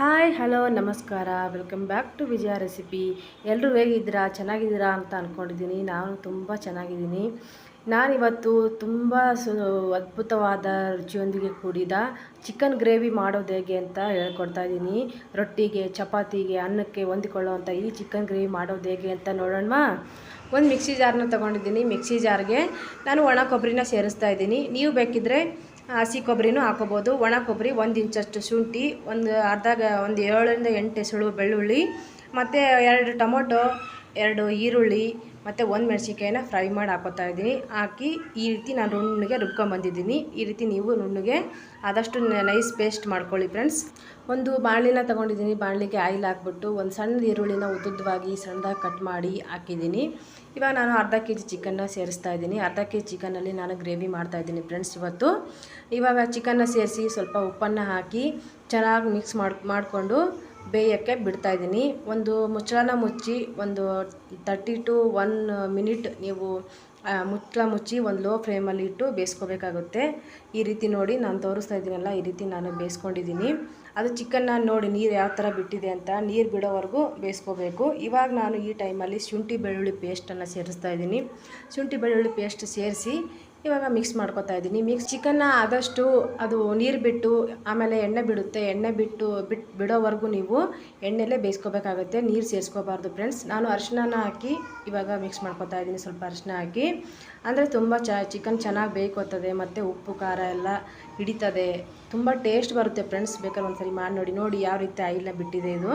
Hi, hello, ನಮಸ್ಕಾರ. Welcome back to Vijaya recipe. ಎಲ್ಲರೂ ಹೇಗಿದ್ದೀರಾ? ಚೆನ್ನಾಗಿದ್ದೀರಾ ಅಂತ ಅಂದ್ಕೊಂಡಿದ್ದೀನಿ ನಾನು ತುಂಬ ಚೆನ್ನಾಗಿದ್ದೀನಿ. ನಾನಿವತ್ತು ತುಂಬ ಸು, ಅದ್ಭುತವಾದ ರುಚಿಯೊಂದಿಗೆ ಕೂಡಿದ ಚಿಕನ್ ಗ್ರೇವಿ ಮಾಡೋದು ಹೇಗೆ ಅಂತ ಹೇಳ್ಕೊಡ್ತಾ ಇದ್ದೀನಿ. ರೊಟ್ಟಿಗೆ, ಚಪಾತಿಗೆ, ಅನ್ನಕ್ಕೆ ಹೊಂದಿಕೊಳ್ಳುವಂಥ ಈ ಚಿಕನ್ ಗ್ರೇವಿ ಮಾಡೋದು ಹೇಗೆ ಅಂತ ನೋಡೋಣ ಒಂದು ಮಿಕ್ಸಿ ಜಾರನ್ನ ತೊಗೊಂಡಿದ್ದೀನಿ. ಮಿಕ್ಸಿ ಜಾರ್ಗೆ ನಾನು ಒಣ ಕೊಬ್ಬರಿನ ಸೇರಿಸ್ತಾ ಇದ್ದೀನಿ. ನೀವು ಬೇಕಿದ್ದರೆ ಹಸಿ ಕೊಬ್ಬರಿನೂ ಹಾಕೋಬೋದು. ಒಣ ಕೊಬ್ಬರಿ ಒಂದು ಇಂಚಷ್ಟು ಶುಂಠಿ, ಒಂದು ಅರ್ಧ ಒಂದು ಏಳರಿಂದ ಎಂಟು ಎಸಳು ಬೆಳ್ಳುಳ್ಳಿ, ಮತ್ತು ಎರಡು ಟೊಮೊಟೊ, ಎರಡು ಈರುಳ್ಳಿ ಮತ್ತು ಒಂದು ಮೆಣಸಿನ್ಕಾಯಿನ ಫ್ರೈ ಮಾಡಿ ಹಾಕೋತಾ ಇದ್ದೀನಿ. ಹಾಕಿ ಈ ರೀತಿ ನಾನು ನುಣ್ಣಗೆ ರುಬ್ಕೊಂಬಂದಿದ್ದೀನಿ ಈ ರೀತಿ ನೀವು ನುಣ್ಣಗೆ ಆದಷ್ಟು ನೈಸ್ ಪೇಸ್ಟ್ ಮಾಡ್ಕೊಳ್ಳಿ ಫ್ರೆಂಡ್ಸ್. ಒಂದು ಬಾಣಲಿನ ತೊಗೊಂಡಿದ್ದೀನಿ. ಬಾಣಲಿಗೆ ಆಯಿಲ್ ಹಾಕ್ಬಿಟ್ಟು ಒಂದು ಸಣ್ಣ ಈರುಳ್ಳಿನ ಉದ್ದುದ್ದವಾಗಿ ಸಣ್ಣದಾಗಿ ಕಟ್ ಮಾಡಿ ಹಾಕಿದ್ದೀನಿ. ಇವಾಗ ನಾನು ಅರ್ಧ ಕೆ ಜಿ ಚಿಕನ್ನ ಸೇರಿಸ್ತಾ ಇದ್ದೀನಿ. ಅರ್ಧ ಕೆ ಜಿ ಚಿಕನಲ್ಲಿ ನಾನು ಗ್ರೇವಿ ಮಾಡ್ತಾ ಇದ್ದೀನಿ ಫ್ರೆಂಡ್ಸ್ ಇವತ್ತು. ಇವಾಗ ಚಿಕನ್ನ ಸೇರಿಸಿ ಸ್ವಲ್ಪ ಉಪ್ಪನ್ನು ಹಾಕಿ ಚೆನ್ನಾಗಿ ಮಿಕ್ಸ್ ಮಾಡಿ ಮಾಡಿಕೊಂಡು ಬೇಯೋಕ್ಕೆ ಬಿಡ್ತಾ ಇದ್ದೀನಿ. ಒಂದು ಮುಚ್ಚಳನ ಮುಚ್ಚಿ ಒಂದು ತರ್ಟಿ ಟು ಒನ್ ಮಿನಿಟ್ ನೀವು ಮುಚ್ಚಳ ಮುಚ್ಚಿ ಒಂದು ಲೋ ಫ್ಲೇಮಲ್ಲಿ ಇಟ್ಟು ಬೇಯಿಸ್ಕೋಬೇಕಾಗುತ್ತೆ. ಈ ರೀತಿ ನೋಡಿ ನಾನು ತೋರಿಸ್ತಾ ಇದ್ದೀನಲ್ಲ, ಈ ರೀತಿ ನಾನು ಬೇಯಿಸ್ಕೊಂಡಿದ್ದೀನಿ. ಅದು ಚಿಕನ್ನ ನೋಡಿ ನೀರು ಯಾವ ಥರ ಬಿಟ್ಟಿದೆ ಅಂತ ನೀರು ಬಿಡೋವರೆಗೂ ಬೇಯಿಸ್ಕೋಬೇಕು. ಇವಾಗ ನಾನು ಈ ಟೈಮಲ್ಲಿ ಶುಂಠಿ ಬೆಳ್ಳುಳ್ಳಿ ಪೇಸ್ಟನ್ನು ಸೇರಿಸ್ತಾ ಇದ್ದೀನಿ. ಶುಂಠಿ ಬೆಳ್ಳುಳ್ಳಿ ಪೇಸ್ಟ್ ಸೇರಿಸಿ ಇವಾಗ ಮಿಕ್ಸ್ ಮಾಡ್ಕೊತಾ ಇದ್ದೀನಿ. ಮಿಕ್ಸ್ ಚಿಕನ್ನ ಆದಷ್ಟು ಅದು ನೀರು ಬಿಟ್ಟು, ಆಮೇಲೆ ಎಣ್ಣೆ ಬಿಡುತ್ತೆ. ಎಣ್ಣೆ ಬಿಟ್ಟು ಬಿಟ್ಟು ಬಿಡೋವರೆಗೂ ನೀವು ಎಣ್ಣೆಲೇ ಬೇಯಿಸ್ಕೋಬೇಕಾಗುತ್ತೆ. ನೀರು ಸೇರಿಸ್ಕೋಬಾರ್ದು ಫ್ರೆಂಡ್ಸ್ ನಾನು ಅರಿಶಿನ ಹಾಕಿ ಇವಾಗ ಮಿಕ್ಸ್ ಮಾಡ್ಕೊತಾ ಇದ್ದೀನಿ ಸ್ವಲ್ಪ ಅರಿಶಿನ ಹಾಕಿ. ಅಂದರೆ ತುಂಬ ಚ ಚಿಕನ್ ಚೆನ್ನಾಗಿ ಬೇಯ್ಕೋತದೆ. ಮತ್ತು ಉಪ್ಪು, ಖಾರ ಎಲ್ಲ ಹಿಡಿತದೆ. ತುಂಬ ಟೇಸ್ಟ್ ಬರುತ್ತೆ ಫ್ರೆಂಡ್ಸ್ ಬೇಕಾದ್ರೆ ಒಂದ್ಸರಿ ಮಾಡಿ ನೋಡಿ. ನೋಡಿ ಯಾವ ರೀತಿ ಆಯಿಲ್ನ ಬಿಟ್ಟಿದೆ ಇದು.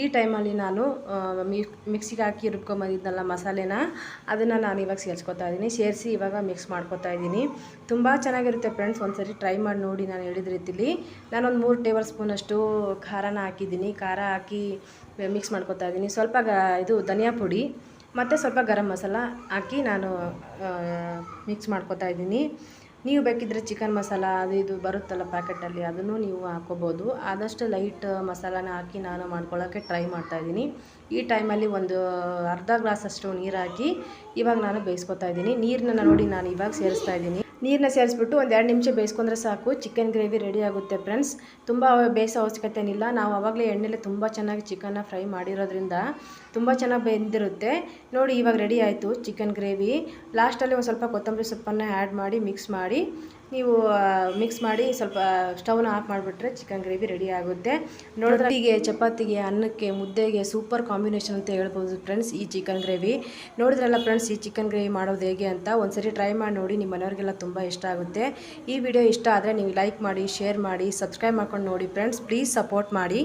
ಈ ಟೈಮಲ್ಲಿ ನಾನು ಮಿಕ್ಸಿಗೆ ಹಾಕಿ ರುಬ್ಕೊಂಬಂದಿದ್ದಲ್ಲ ಮಸಾಲೆನ, ಅದನ್ನು ನಾನು ಇವಾಗ ಸೇರಿಸ್ಕೊತಾ ಇದ್ದೀನಿ. ಸೇರಿಸಿ ಇವಾಗ ಮಿಕ್ಸ್ ಮಾಡ್ಕೊತಾ ಇದ್ದೀನಿ. ತುಂಬ ಚೆನ್ನಾಗಿರುತ್ತೆ ಫ್ರೆಂಡ್ಸ್ ಒಂದ್ಸರಿ ಟ್ರೈ ಮಾಡಿ ನೋಡಿ ನಾನು ಹೇಳಿದ ರೀತಿಲಿ. ನಾನೊಂದು ಮೂರು ಟೇಬಲ್ ಸ್ಪೂನಷ್ಟು ಖಾರನ ಹಾಕಿದ್ದೀನಿ. ಖಾರ ಹಾಕಿ ಮಿಕ್ಸ್ ಮಾಡ್ಕೊತಾ ಇದ್ದೀನಿ. ಸ್ವಲ್ಪ ಗ, ಇದು ಧನಿಯಾ ಪುಡಿ, ಮತ್ತು ಸ್ವಲ್ಪ ಗರಂ ಮಸಾಲ ಹಾಕಿ ನಾನು ಮಿಕ್ಸ್ ಮಾಡ್ಕೊತಾ ಇದ್ದೀನಿ. ನೀವು ಬೇಕಿದ್ದರೆ ಚಿಕನ್ ಮಸಾಲ ಅದು ಇದು ಬರುತ್ತಲ್ಲ ಪ್ಯಾಕೆಟಲ್ಲಿ ಅದನ್ನು ನೀವು ಹಾಕೋಬೋದು. ಆದಷ್ಟು ಲೈಟ್ ಮಸಾಲಾನ ಹಾಕಿ ನಾನು ಮಾಡ್ಕೊಳ್ಳೋಕ್ಕೆ ಟ್ರೈ ಮಾಡ್ತಾಯಿದ್ದೀನಿ ಈ ಟೈಮಲ್ಲಿ ಒಂದು ಅರ್ಧ ಗ್ಲಾಸಷ್ಟು ನೀರು ಹಾಕಿ ಇವಾಗ ನಾನು ಬೇಯಿಸ್ಕೊತಾ ಇದ್ದೀನಿ. ನೀರನ್ನ ನೋಡಿ ನಾನು ಇವಾಗ ಸೇರಿಸ್ತಾ ಇದ್ದೀನಿ. ನೀರನ್ನ ಸೇರಿಸ್ಬಿಟ್ಟು ಒಂದು ಎರಡು ನಿಮಿಷ ಬೇಯಿಸ್ಕೊಂಡ್ರೆ ಸಾಕು. ಚಿಕನ್ ಗ್ರೇವಿ ರೆಡಿ ಆಗುತ್ತೆ ಫ್ರೆಂಡ್ಸ್ ತುಂಬ ಬೇಯಿಸೋ ಅವಶ್ಯಕತೆ ಏನಿಲ್ಲ. ನಾವು ಆವಾಗಲೇ ಎಣ್ಣೆಲೆ ತುಂಬ ಚೆನ್ನಾಗಿ ಚಿಕನ್ನ ಫ್ರೈ ಮಾಡಿರೋದ್ರಿಂದ ತುಂಬ ಚೆನ್ನಾಗಿ ಬೆಂದಿರುತ್ತೆ. ನೋಡಿ ಇವಾಗ ರೆಡಿ ಆಯಿತು ಚಿಕನ್ ಗ್ರೇವಿ ಲಾಸ್ಟಲ್ಲಿ ಒಂದು ಸ್ವಲ್ಪ ಕೊತ್ತಂಬರಿ ಸೊಪ್ಪನ್ನು ಆ್ಯಡ್ ಮಾಡಿ ಮಿಕ್ಸ್ ಮಾಡಿ. ನೀವು ಮಿಕ್ಸ್ ಮಾಡಿ ಸ್ವಲ್ಪ ಸ್ಟವ್ನ ಆಫ್ ಮಾಡಿಬಿಟ್ರೆ ಚಿಕನ್ ಗ್ರೇವಿ ರೆಡಿ ಆಗುತ್ತೆ. ನೋಡಿದ್ರೆ ಹೀಗೆ ಚಪಾತಿಗೆ ಅನ್ನಕ್ಕೆ ಮುದ್ದೆಗೆ ಸೂಪರ್ ಕಾಂಬಿನೇಷನ್ ಅಂತ ಹೇಳ್ಬೋದು ಫ್ರೆಂಡ್ಸ್ ಈ ಚಿಕನ್ ಗ್ರೇವಿ ನೋಡಿದ್ರಲ್ಲ ಫ್ರೆಂಡ್ಸ್ ಈ ಚಿಕನ್ ಗ್ರೇವಿ ಮಾಡೋದು ಹೇಗೆ ಅಂತ ಒಂದ್ಸರಿ ಟ್ರೈ ಮಾಡಿ ನೋಡಿ ನಿಮ್ಮ ಮನೆಯವ್ರಿಗೆಲ್ಲ ತುಂಬ ಇಷ್ಟ ಆಗುತ್ತೆ. ಈ ವಿಡಿಯೋ ಇಷ್ಟ ಆದರೆ ನೀವು ಲೈಕ್ ಮಾಡಿ ಶೇರ್ ಮಾಡಿ ಸಬ್ಸ್ಕ್ರೈಬ್ ಮಾಡ್ಕೊಂಡು ನೋಡಿ ಫ್ರೆಂಡ್ಸ್ ಪ್ಲೀಸ್ ಸಪೋರ್ಟ್ ಮಾಡಿ.